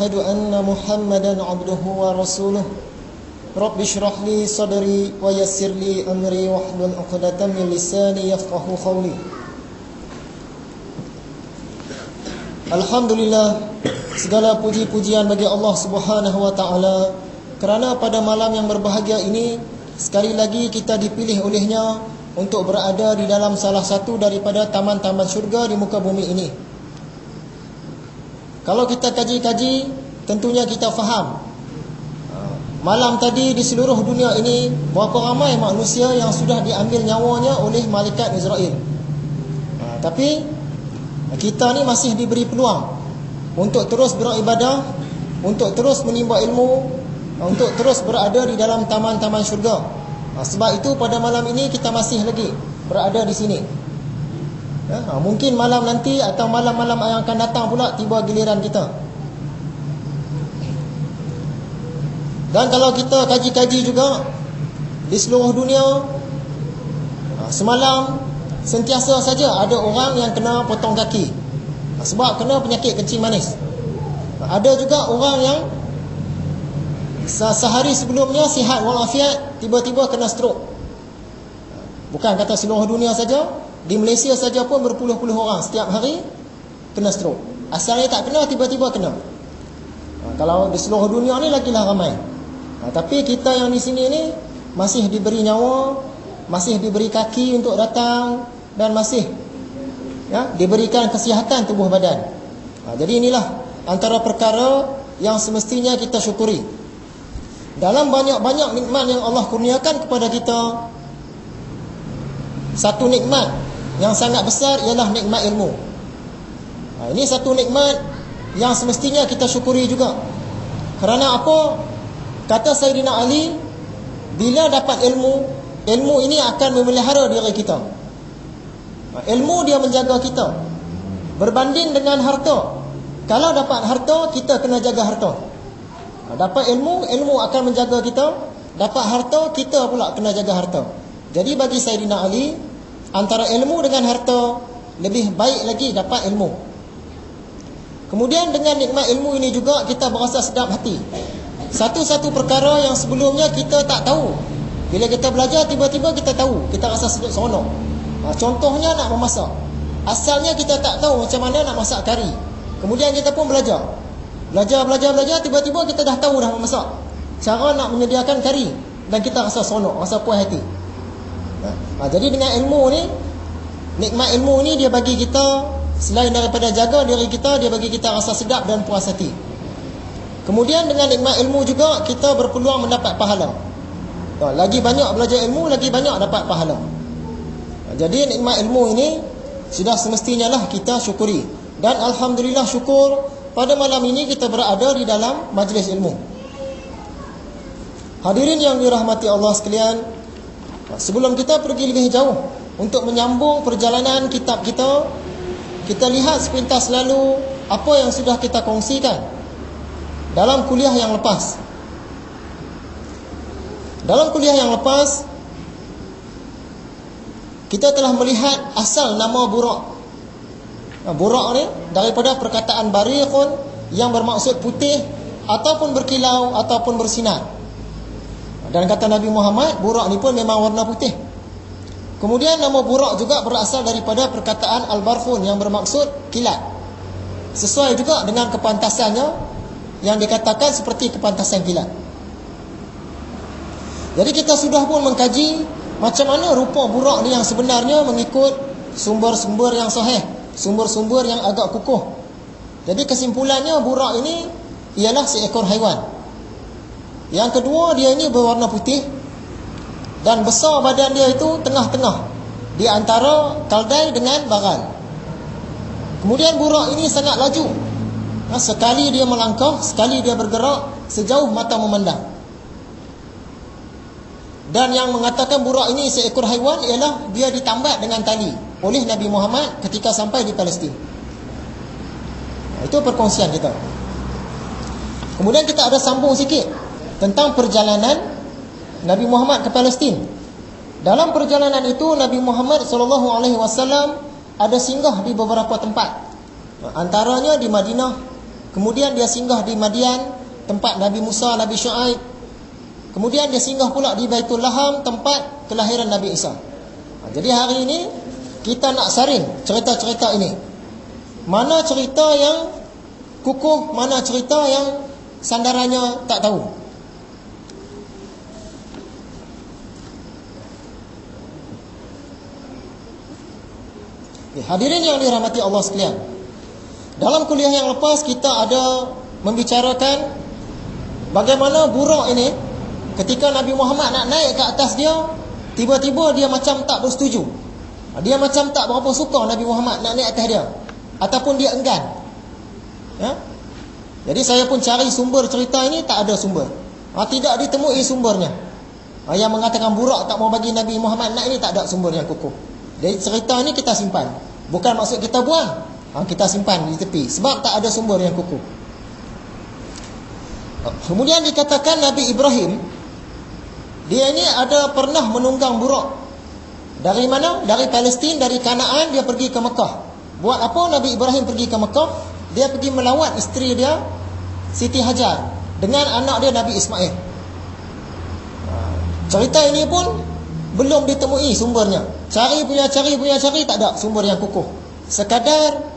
واشهد ان محمدا عبده ورسوله رب اشرح لي صدري ويسر لي امري واحلل عقدة من لساني يفقهوا قولي Alhamdulillah segala puji-pujian bagi Allah Subhanahu wa taala kerana pada malam yang berbahagia ini sekali lagi kita dipilih olehnya untuk berada di dalam salah satu daripada taman-taman syurga di muka bumi ini. Kalau kita kaji-kaji tentunya kita faham malam tadi di seluruh dunia ini berapa ramai manusia yang sudah diambil nyawanya oleh malaikat Israel. Ha, tapi kita ni masih diberi peluang untuk terus beribadah, untuk terus menimba ilmu, untuk terus berada di dalam taman-taman syurga. Ha, sebab itu pada malam ini kita masih lagi berada di sini. Ha, mungkin malam nanti atau malam-malam yang akan datang pula tiba giliran kita. Dan kalau kita kaji-kaji juga di seluruh dunia ha, semalam Sentiasa saja ada orang yang kena potong kaki. Sebab kena penyakit kencing manis. Ada juga orang yang Sehari sebelumnya sihat walafiat Tiba-tiba kena stroke. Bukan kata seluruh dunia saja Di Malaysia saja pun berpuluh-puluh orang Setiap hari kena stroke Asalnya tak kena, tiba-tiba kena Kalau di seluruh dunia ni lagilah ramai Tapi kita yang di sini ni Masih diberi nyawa Masih diberi kaki untuk datang dan masih ya, diberikan kesihatan tubuh badan. Ha, jadi inilah antara perkara yang semestinya kita syukuri. Dalam banyak-banyak nikmat yang Allah kurniakan kepada kita, satu nikmat yang sangat besar ialah nikmat ilmu. Ha, ini satu nikmat yang semestinya kita syukuri juga. Kerana apa? Kata Sayyidina Ali, bila dapat ilmu, ilmu ini akan memelihara diri kita. Ha, ilmu dia menjaga kita Berbanding dengan harta Kalau dapat harta, kita kena jaga harta ha, Dapat ilmu, ilmu akan menjaga kita Dapat harta, kita pula kena jaga harta Jadi bagi Sayyidina Ali Antara ilmu dengan harta Lebih baik lagi dapat ilmu Kemudian dengan nikmat ilmu ini juga Kita berasa sedap hati Satu-satu perkara yang sebelumnya kita tak tahu Bila kita belajar, tiba-tiba kita tahu Kita rasa sedap seronok Ha, contohnya nak memasak. Asalnya kita tak tahu macam mana nak masak kari. Kemudian kita pun belajar. Belajar, belajar, belajar. Tiba-tiba kita dah tahu dah memasak. Cara nak menyediakan kari. Dan kita rasa sonok, rasa puas hati. Ha, ha, jadi dengan ilmu ni, nikmat ilmu ni dia bagi kita, selain daripada jaga diri kita, dia bagi kita rasa sedap dan puas hati. Kemudian dengan nikmat ilmu juga, kita berpeluang mendapat pahala. Ha, lagi banyak belajar ilmu, lagi banyak dapat pahala. Jadi nikmat ilmu ini sudah semestinya lah kita syukuri. Dan Alhamdulillah syukur pada malam ini kita berada di dalam majlis ilmu. Hadirin yang dirahmati Allah sekalian, sebelum kita pergi lebih jauh untuk menyambung perjalanan kitab kita, kita lihat sepintas lalu apa yang sudah kita kongsikan dalam kuliah yang lepas. Dalam kuliah yang lepas, kita telah melihat asal nama burak. Burak ni daripada perkataan bariqun yang bermaksud putih ataupun berkilau ataupun bersinar. Dan kata Nabi Muhammad, burak ni pun memang warna putih. Kemudian nama burak juga berasal daripada perkataan al-barfun yang bermaksud kilat. Sesuai juga dengan kepantasannya yang dikatakan seperti kepantasan kilat. Jadi kita sudah pun mengkaji macam mana rupa burak ni yang sebenarnya mengikut sumber-sumber yang sahih, sumber-sumber yang agak kukuh. Jadi kesimpulannya burak ini ialah seekor haiwan. Yang kedua dia ini berwarna putih dan besar badan dia itu tengah-tengah di antara kaldai dengan baral. Kemudian burak ini sangat laju. Sekali dia melangkah, sekali dia bergerak sejauh mata memandang. Dan yang mengatakan burak ini seekor haiwan ialah dia ditambat dengan tali oleh Nabi Muhammad ketika sampai di Palestin. Itu perkongsian kita. Kemudian kita ada sambung sikit tentang perjalanan Nabi Muhammad ke Palestin. Dalam perjalanan itu Nabi Muhammad sallallahu alaihi wasallam ada singgah di beberapa tempat. Antaranya di Madinah, Kemudian dia singgah di Madian, tempat Nabi Musa, Nabi Shu'aib. Kemudian dia singgah pula di Baitul Laham, tempat kelahiran Nabi Isa. Ha, jadi hari ini kita nak saring cerita-cerita ini. Mana cerita yang kukuh, mana cerita yang sandarannya tak tahu. Hadirin yang dirahmati Allah sekalian. Dalam kuliah yang lepas kita ada membicarakan bagaimana buruk ini ketika Nabi Muhammad nak naik ke atas dia, tiba-tiba dia macam tak bersetuju. Dia macam tak berapa suka Nabi Muhammad nak naik atas dia ataupun dia enggan. Ya? Jadi saya pun cari sumber cerita ini tak ada sumber. Ha, tidak ditemui sumbernya. Ha, yang mengatakan burak tak mau bagi Nabi Muhammad naik ini tak ada sumber yang kukuh. Jadi cerita ni kita simpan. Bukan maksud kita buang. Ha, kita simpan di tepi. Sebab tak ada sumber yang kukuh. Kemudian dikatakan Nabi Ibrahim. Dia ini ada pernah menunggang buruk. Dari mana? Dari Palestin, dari Kanaan dia pergi ke Mekah. Buat apa Nabi Ibrahim pergi ke Mekah? Dia pergi melawat isteri dia, Siti Hajar. Dengan anak dia Nabi Ismail. Ha, cerita ini pun belum ditemui sumbernya. Cari punya cari punya cari tak ada sumber yang kukuh. Sekadar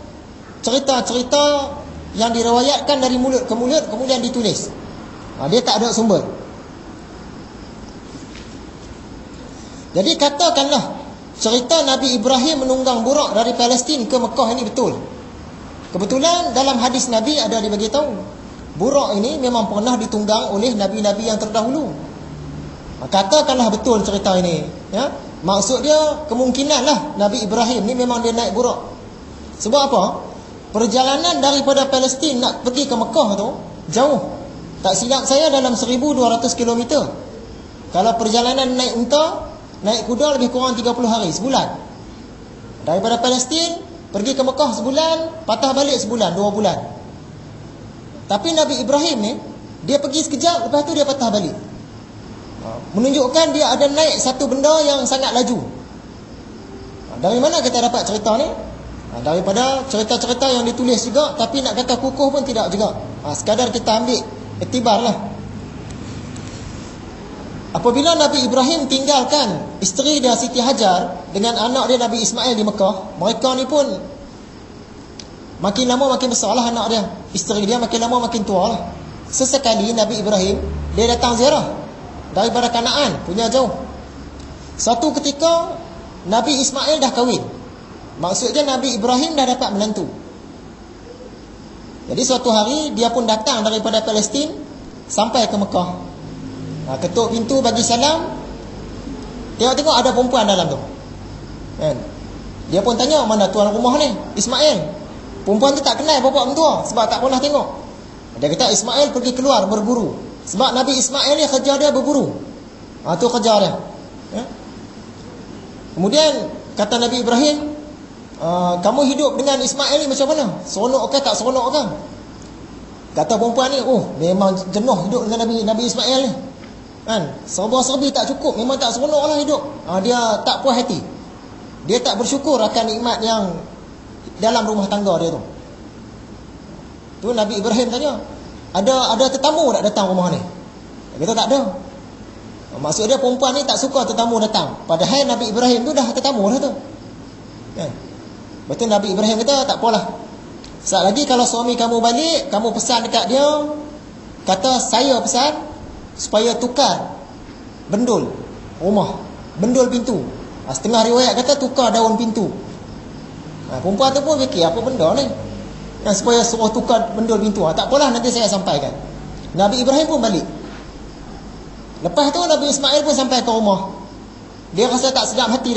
cerita-cerita yang diriwayatkan dari mulut ke mulut kemudian ditulis. Ha, dia tak ada sumber. Jadi katakanlah cerita Nabi Ibrahim menunggang burak dari Palestin ke Mekah ini betul. Kebetulan dalam hadis Nabi ada dibagi tahu. Burak ini memang pernah ditunggang oleh nabi-nabi yang terdahulu. Katakanlah betul cerita ini, ya. Maksud dia kemungkinanlah Nabi Ibrahim ni memang dia naik burak. Sebab apa? Perjalanan daripada Palestin nak pergi ke Mekah tu jauh. Tak silap saya dalam 1200 km. Kalau perjalanan naik unta, naik kuda lebih kurang 30 hari sebulan. Daripada Palestin pergi ke Mekah sebulan, patah balik sebulan, dua bulan. Tapi Nabi Ibrahim ni dia pergi sekejap lepas tu dia patah balik. Ha, menunjukkan dia ada naik satu benda yang sangat laju. Ha, dari mana kita dapat cerita ni? Ha, daripada cerita-cerita yang ditulis juga tapi nak kata kukuh pun tidak juga. Sekadar kita ambil iktibarlah. Apabila Nabi Ibrahim tinggalkan isteri dia Siti Hajar dengan anak dia Nabi Ismail di Mekah, mereka ni pun makin lama makin besarlah anak dia. Isteri dia makin lama makin tua lah. Sesekali Nabi Ibrahim dia datang ziarah daripada Kanaan punya jauh. Satu ketika Nabi Ismail dah kahwin. Maksudnya Nabi Ibrahim dah dapat menantu. Jadi suatu hari dia pun datang daripada Palestin sampai ke Mekah. Ha, ketuk pintu bagi salam. Tengok-tengok ada perempuan dalam tu. Kan? Dia pun tanya mana tuan rumah ni? Ismail. Perempuan tu tak kenal bapak mentua sebab tak pernah tengok. Dia kata Ismail pergi keluar berburu. Sebab Nabi Ismail ni kerja dia berburu. Ha, tu kerja dia. Ya? Kemudian kata Nabi Ibrahim, uh, kamu hidup dengan Ismail ni macam mana? Seronok ke tak seronok ke? Kata perempuan ni, oh memang jenuh hidup dengan Nabi Nabi Ismail ni. Kan? Serba-serbi tak cukup, memang tak seronok lah hidup. Ha, dia tak puas hati. Dia tak bersyukur akan nikmat yang dalam rumah tangga dia tu. Tu Nabi Ibrahim tanya, ada ada tetamu tak datang rumah ni? Kita tak ada. Maksud dia perempuan ni tak suka tetamu datang. Padahal Nabi Ibrahim tu dah tetamu dah tu. Kan? Betul Nabi Ibrahim kata tak apalah. Saat lagi kalau suami kamu balik, kamu pesan dekat dia, kata saya pesan supaya tukar bendul rumah, bendul pintu. Ha, setengah riwayat kata tukar daun pintu. Ha, perempuan tu pun fikir apa benda ni? Dan supaya suruh tukar bendul pintu. Ha, tak apalah nanti saya sampaikan. Nabi Ibrahim pun balik. Lepas tu Nabi Ismail pun sampai ke rumah. Dia rasa tak sedap hati dah.